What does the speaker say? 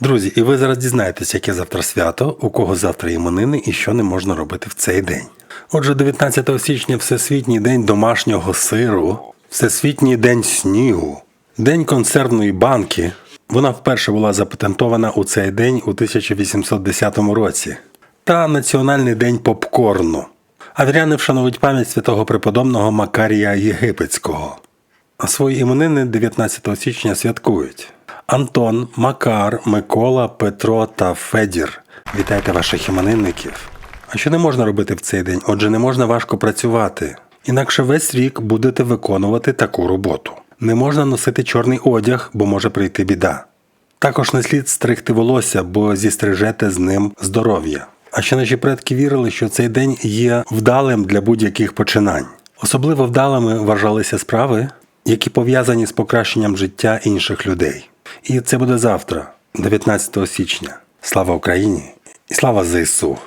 Друзі, і ви зараз дізнаєтесь, яке завтра свято, у кого завтра іменини і що не можна робити в цей день. Отже, 19 січня Всесвітній день домашнього сиру, Всесвітній день снігу, День консервної банки. Вона вперше була запатентована у цей день у 1810 році. Та Національний день попкорну. Авряни вшанують пам'ять святого преподобного Макарія Єгипетського. А свої іменини 19 січня святкують. Антон, Макар, Микола, Петро та Федір. Вітайте ваших іменинників. А що не можна робити в цей день? Отже, не можна важко працювати. Інакше весь рік будете виконувати таку роботу. Не можна носити чорний одяг, бо може прийти біда. Також не слід стригти волосся, бо зістрижете з ним здоров'я. А ще наші предки вірили, що цей день є вдалим для будь-яких починань. Особливо вдалими вважалися справи, які пов'язані з покращенням життя інших людей. І це буде завтра, 19 січня. Слава Україні і слава ЗСУ!